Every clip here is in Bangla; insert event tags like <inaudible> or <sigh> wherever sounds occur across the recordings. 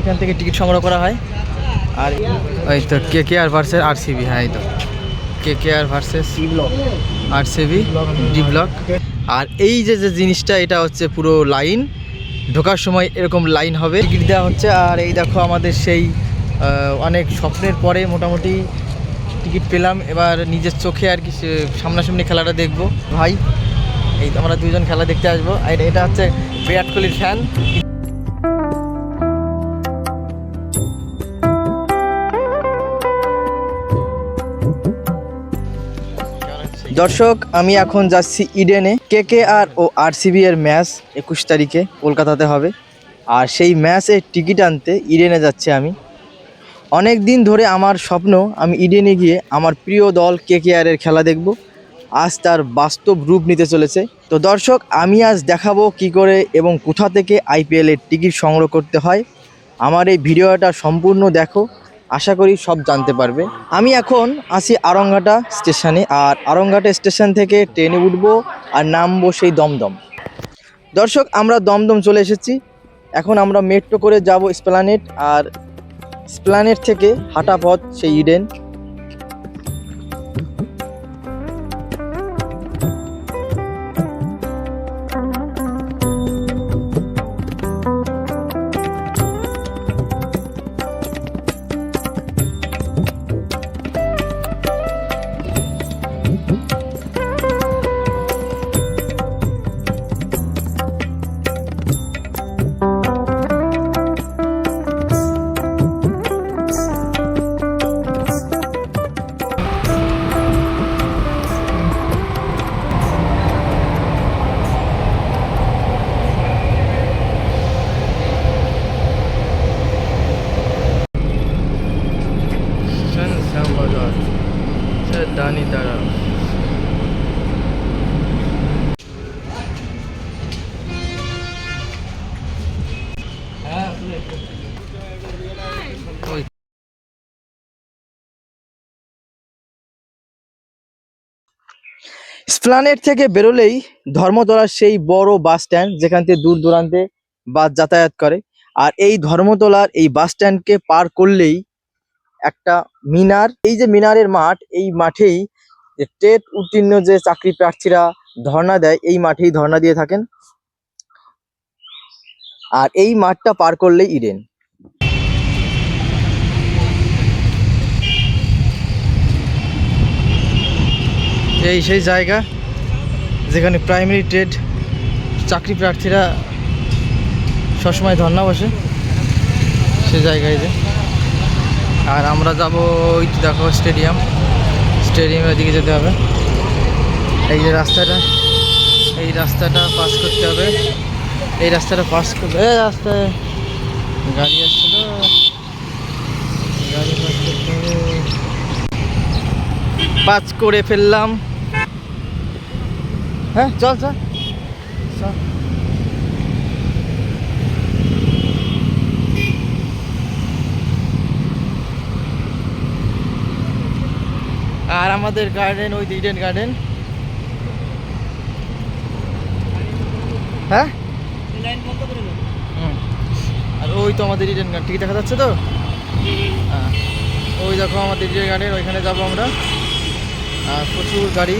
এখান থেকে টিকিট সংগ্রহ করা হয়। আর ওই তো K K R versus R CB হ্যাঁ এই তো। K K R versus R CB D block. আর এই যে যে জিনিসটা, এটা হচ্ছে পুরো লাইন। ঢোকার সময় এরকম লাইন হবে। টিকিট দেওয়া হচ্ছে, আর এই দেখো আমাদের সেই অনেক স্বপ্নের পরে মোটামুটি টিকিট পেলাম। এবার নিজের চোখে আর কি সামনাসামনি খেলাটা দেখব। ভাই, এই আমরা দুজন খেলা দেখতে আসব। আর এটা হচ্ছে বিরাট কোহলির ফ্যান দর্শক, আমি এখন যাচ্ছি ইডেনে। কে কে আর ও আরসিবি এর ম্যাচ একুশ তারিখে কলকাতাতে হবে। আর সেই ম্যাচের টিকিট আনতে ইডেনে যাচ্ছি আমি। অনেক দিন ধরে আমার স্বপ্ন, আমি ইডেনে গিয়ে আমার প্রিয় দল কে কে আর এর খেলা দেখব। আজ তার বাস্তব রূপ নিতে চলেছে। তো দর্শক, আমি আজ দেখাবো কি করে এবং কোথা থেকে আইপিএল এর টিকিট সংগ্রহ করতে হয়। আমার এই ভিডিওটা সম্পূর্ণ দেখো। আশা করি সব জানতে পারবে। আমি এখন আসি আরংঘাটা স্টেশনে, আর আরংঘাটা স্টেশন থেকে ট্রেনে উঠবো আর নামবো সেই দমদম। দর্শক, আমরা দমদম চলে এসেছি। এখন আমরা মেট্রো করে যাব স্প্লানেট, আর স্প্লানেট থেকে হাঁটা পথ সেই ইডেন। স্প্লানেট থেকে বেরোলেই ধর্মতলার সেই বড় বাস স্ট্যান্ড, যেখান থেকে দূর দূরান্তে বাস যাতায়াত করে। আর এই ধর্মতলার এই বাস স্ট্যান্ডকে পার করলেই একটা মিনার। এই যে মিনারের মাঠ, এই মাঠেই টেট উত্তীর্ণ যে চাকরি প্রার্থীরা ধর্ণা দেয়, এই মাঠেই ধর্ণা দিয়ে থাকেন। আর এই মাঠটা পার করলেই ইডেন। এই সেই জায়গা যেখানে প্রাইমারি ট্রেড চাকরি প্রার্থীরা সবসময় ধর্ণা বসে। সে জায়গায় যে। আর আমরা যাব ওই দেখো স্টেডিয়াম স্টেডিয়ামের দিকে যেতে হবে। এই যে রাস্তাটা। এই রাস্তাটা পাস করতে হবে। এই রাস্তাটা পাস করতে এই রাস্তায়। গাড়ি আসছিল। গাড়ি পাস করতে পাস করে ফেললাম। হ্যাঁ চল চল। চল। আর আমাদের গার্ডেন ওই ইডেন গার্ডেন হ্যাঁ? আর ওই তো আমাদের ইডেন গার্ডেন ঠিক দেখা যাচ্ছে তো? হ্যাঁ। ওই দেখো আমাদের ইডেন গার্ডেন ওইখানে যাব আমরা। আর প্রচুর গাড়ি।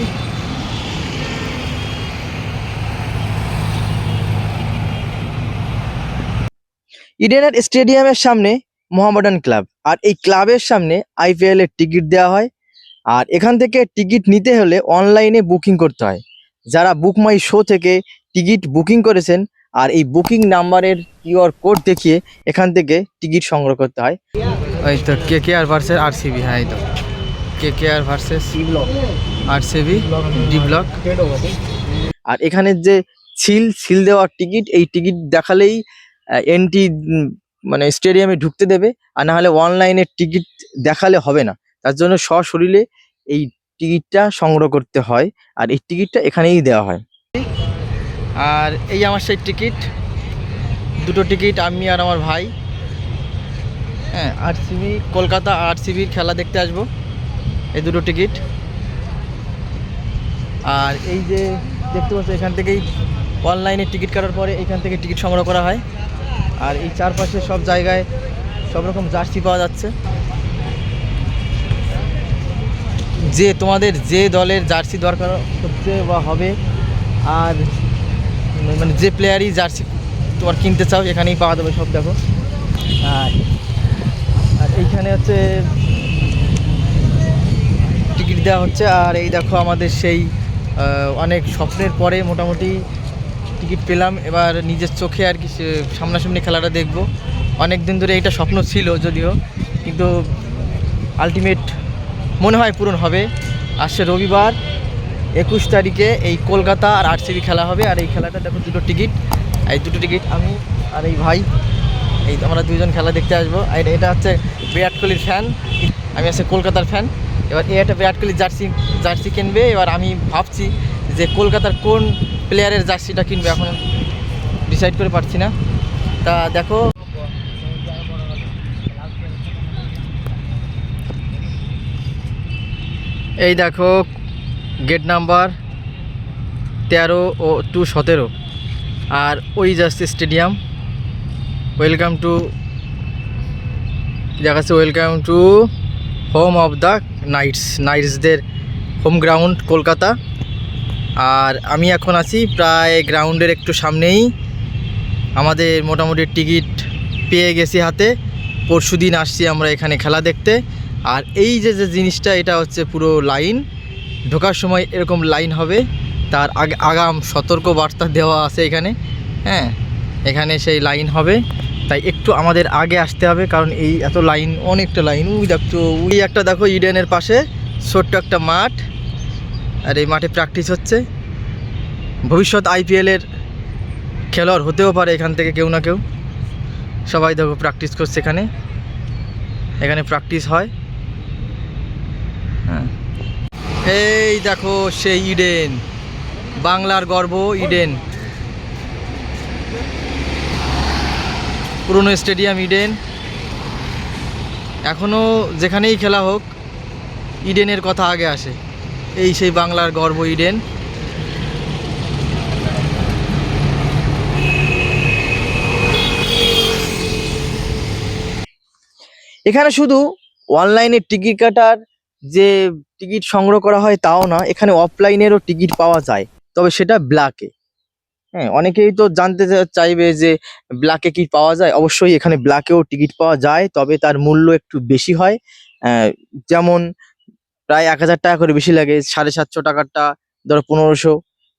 ইডেনের স্টেডিয়ামের সামনে মোহামেডান ক্লাব। আর এই ক্লাবের সামনে আইপিএল এর টিকিট দেওয়া হয়। আর এখান থেকে টিকিট নিতে হলে অনলাইনে বুকিং করতে হয়। যারা বুক মাই শো থেকে টিকিট বুকিং করেছেন আর এই বুকিং নাম্বারের কিউআর কোড দেখিয়ে এখান থেকে টিকিট সংগ্রহ করতে হয়। ওই তো K K R versus R CB হ্যাঁ এই তো। K K R versus R CB D block. আর এখানে যে সিল সিল দেওয়ার টিকিট এই টিকিট দেখালেই এন্ট্রি মানে স্টেডিয়ামে ঢুকতে দেবে, আর না হলে অনলাইনে টিকিট দেখালে হবে না। তার জন্য সশরীরে এই টিকিটটা সংগ্রহ করতে হয়, আর এই টিকিটটা এখানেই দেওয়া হয়। আর এই আমার সেই টিকিট দুটো টিকিট আমি আর আমার ভাই। হ্যাঁ আর আরসিবি কলকাতা আর আরসিবির খেলা দেখতে আসব, এই দুটো টিকিট আর এই যে, দেখতে পাচ্ছ এখান থেকেই অনলাইনে টিকিট কাটার পরে এখান থেকে টিকিট সংগ্রহ করা হয়। আর এই চারপাশে সব জায়গায় সব রকম জার্সি পাওয়া যাচ্ছে। যে তোমাদের যে দলের জার্সি দরকার হচ্ছে বা হবে, আর মানে যে প্লেয়ারই জার্সি তোমার কিনতে চাও, এখানেই পাওয়া যাবে সব দেখো। আর আর এইখানে হচ্ছে টিকিট দেওয়া হচ্ছে। আর এই দেখো আমাদের সেই অনেক স্বপ্নের পরে মোটামুটি টিকিট পেলাম, এবার নিজের চোখে আর কি সামনাসামনি খেলাটা দেখব। অনেক দিন ধরে এইটা স্বপ্ন ছিল যদিও, কিন্তু আলটিমেট মনে হয় পূরণ হবে। আসছে রবিবার, একুশ তারিখে এই কলকাতা আর আরসিবি খেলা হবে, আর এই খেলাটা দেখো দুটো টিকিট। এই দুটো টিকিট আমি আর এই ভাই, এই আমরা দুজন খেলা দেখতে আসব। আর এটা হচ্ছে বিরাট কোহলির ফ্যান আমি হচ্ছে কলকাতার ফ্যান এবার এ একটা বিরাট কোহলির জার্সি জার্সি কিনবে, এবার আমি ভাবছি যে কলকাতার কোন প্লেয়ারের জার্সিটা কিনবে, এখন ডিসাইড করে পারছি না। তা দেখো। এই দেখো গেট নাম্বার তেরো ও টু সতেরো। আর ওই যাচ্ছে স্টেডিয়াম ওয়েলকাম টু দেখাচ্ছে welcome to home of the knights নাইটসদের home ground Kolkata. আর আমি এখন আছি প্রায় গ্রাউন্ডের একটু সামনেই। আমাদের মোটামুটি টিকিট পেয়ে গেছি হাতে। পরশু দিন আসছি আমরা এখানে খেলা দেখতে। আর এই যে যে জিনিসটা, এটা হচ্ছে পুরো লাইন। ঢোকার সময় এরকম লাইন হবে। তার আগে, আগাম সতর্ক বার্তা দেওয়া আছে এখানে। হ্যাঁ এখানে সেই লাইন হবে। তাই একটু আমাদের আগে আসতে হবে, কারণ এই এত লাইন, অনেকটা লাইন। উই দেখতো উই একটা দেখো ইডেনের পাশে ছোট্ট একটা মাঠ। আর এই মাঠে প্র্যাকটিস হচ্ছে। ভবিষ্যৎ আইপিএলের খেলোয়াড় হতেও পারে এখান থেকে কেউ না কেউ। সবাই দেখো প্র্যাকটিস করছে এখানে। এখানে প্র্যাকটিস হয়। হ্যাঁ। এই দেখো সেই ইডেন। বাংলার গর্ব ইডেন। পুরনো স্টেডিয়াম ইডেন। এখনও যেখানেই খেলা হোক, ইডেনের কথা আগে আসে। এই সেই বাংলার গর্ব ইডেন। এখানে শুধু অনলাইনে টিকিট কাটার যে টিকিট সংগ্রহ করা হয় তাও না, এখানে অফলাইনেরও টিকিট পাওয়া যায়, তবে সেটা ব্ল্যাকে। হ্যাঁ অনেকেই তো জানতে চাইবে যে ব্ল্যাকে কি পাওয়া যায়। অবশ্যই এখানে ব্ল্যাকেও টিকিট পাওয়া যায়, তবে তার মূল্য একটু বেশি হয়। যেমন প্রায় এক হাজার টাকা করে বেশি লাগে সাড়ে সাতশো টাকারটা ধরো পনেরোশো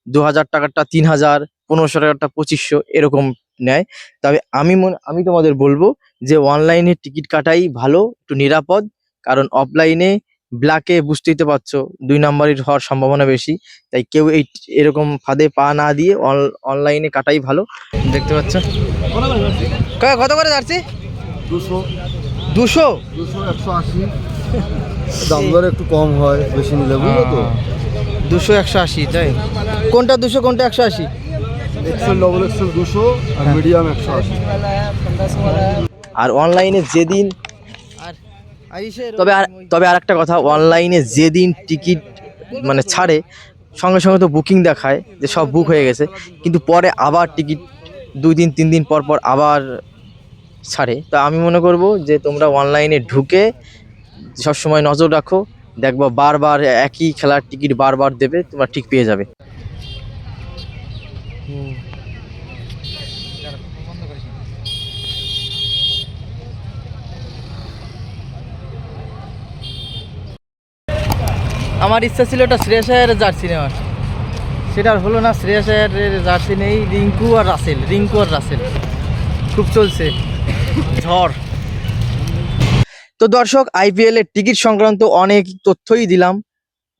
দু হাজার টাকারটা তিন হাজার পনেরোশো টাকারটা পঁচিশশো এরকম নেয়। তবে আমি মনে আমি তোমাদের বলব যে অনলাইনে টিকিট কাটাই ভালো একটু নিরাপদ কারণ অফলাইনে ব্ল্যাকে বুঝতেই তো পারছ দুই নাম্বারের হওয়ার সম্ভাবনা বেশি তাই কেউ এই এরকম ফাঁদে পা না দিয়ে অনলাইনে কাটাই ভালো। দেখতে পাচ্ছ? কত করে যাচ্ছি? দুশো। দুশো? দুশো একশো আশি। <laughs> দাম দর একটু কম হয় বেশি নিলে বুঝলো তো। দুশো একশো আশি তাই? কোনটা দুশো কোনটা একশো আশি? এক্সেল ডবল এক্সেল দুশো আর মিডিয়াম একশো আশি। আর অনলাইনে যেদিন আর তবে আর তবে আর একটা কথা অনলাইনে যেদিন টিকিট মানে ছাড়ে সঙ্গে সঙ্গে তো বুকিং দেখায় যে সব বুক হয়ে গেছে। কিন্তু পরে আবার টিকিট দুই দিন তিন দিন পর পর আবার ছাড়ে। তো আমি মনে করব যে তোমরা অনলাইনে ঢুকে সবসময় নজর রাখো। দেখব বারবার একই খেলার টিকিট বারবার দেবে তোমরা ঠিক পেয়ে যাবে। আমার ইচ্ছা ছিল ওটা শ্রেয়াস আয়ারের জার্সি নেওয়ার। সেটা আর হলো না শ্রেয়াস আয়ারের জার্সি নেই রিঙ্কু আর রাসেল। রিঙ্কু আর রাসেল। খুব চলছে। ঝড়। তো দর্শক আইপিএল এর টিকিট সংক্রান্ত অনেক তথ্যই দিলাম।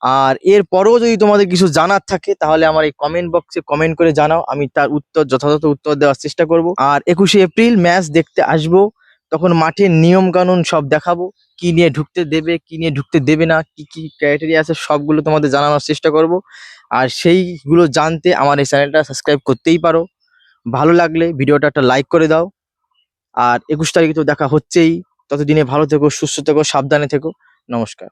আর এর পরেও যদি তোমাদের কিছু জানার থাকে, তাহলে আমার এই কমেন্ট বক্সে কমেন্ট করে জানাও। আমি তার উত্তর, যথাযথ উত্তর দেওয়ার চেষ্টা করব। আর একুশে এপ্রিল ম্যাচ দেখতে আসব। তখন মাঠের নিয়ম কানুন সব দেখাবো। কি নিয়ে ঢুকতে দেবে, কি নিয়ে ঢুকতে দেবে না, কি কি ক্রাইটেরিয়া আছে, সবগুলো তোমাদের জানানোর চেষ্টা করব। আর সেইগুলো জানতে আমার এই চ্যানেলটা সাবস্ক্রাইব করতেই পারো। ভালো লাগলে ভিডিওটা একটা লাইক করে দাও। আর একুশ তারিখে তো দেখা হচ্ছেই। ততদিনে ভালো থেকো সুস্থ থেকো সাবধানে থেকো। নমস্কার।